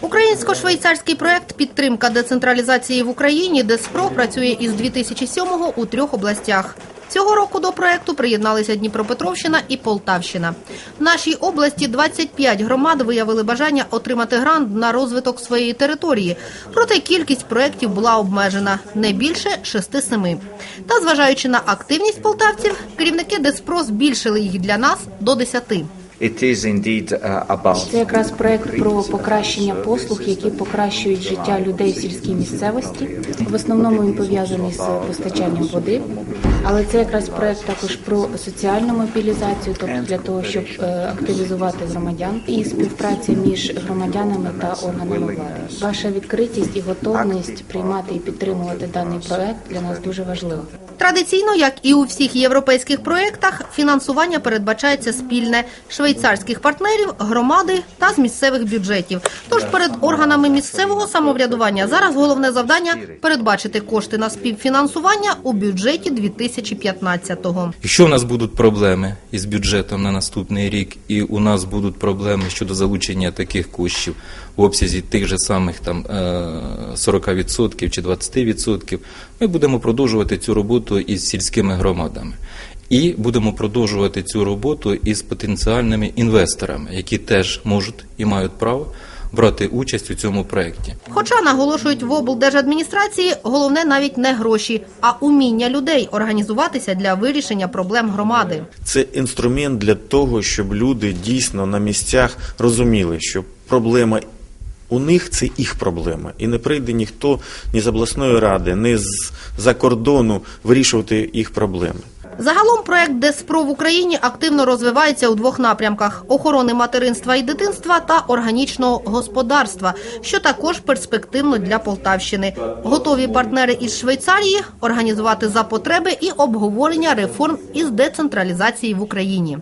Українсько-швейцарський проект підтримка децентралізації в Україні ДЕСПРО працює із 2007-го у трьох областях. Цього року до проекту приєдналися Дніпропетровщина і Полтавщина. В нашій області 25 громад виявили бажання отримати грант на розвиток своєї території. Проте кількість проєктів була обмежена не більше 6-7. Та зважаючи на активність полтавців, керівники ДЕСПРО збільшили їх для нас до 10. It is indeed uh, about Це якраз проект про покращення послуг, які покращують життя людей в сільській місцевості. В основному він пов'язаний з постачанням води, але це якраз проект також про соціальну мобілізацію, тобто для того, щоб е, активізувати громадян і співпраця між громадянами та органами влади. Ваша відкритість і готовність приймати і підтримувати даний проект для нас дуже важлива. Традиційно, як і у всіх європейських проєктах, фінансування передбачається спільне швейцарських партнерів, громади та з місцевих бюджетів. Тож перед органами місцевого самоврядування зараз головне завдання передбачити кошти на співфінансування у бюджеті 2015-го. Якщо у нас будуть проблеми із бюджетом на наступний рік, і у нас будуть проблеми щодо залучення таких коштів в обсязі тих же самих там е, 40% чи 20%, ми будемо продовжувати цю роботу із сільськими громадами. І будемо продовжувати цю роботу із потенціальними інвесторами, які теж можуть і мають право брати участь у цьому проєкті. Хоча наголошують в облдержадміністрації, головне навіть не гроші, а уміння людей організуватися для вирішення проблем громади. Це інструмент для того, щоб люди дійсно на місцях розуміли, що проблема у них це їх проблема, і не прийде ніхто ні з обласної ради, ні з-за кордону вирішувати їх проблеми. Загалом проект ДЕСПРО в Україні активно розвивається у двох напрямках: охорони материнства і дитинства та органічного господарства, що також перспективно для Полтавщини. Готові партнери із Швейцарії організувати за потреби і обговорення реформ із децентралізації в Україні.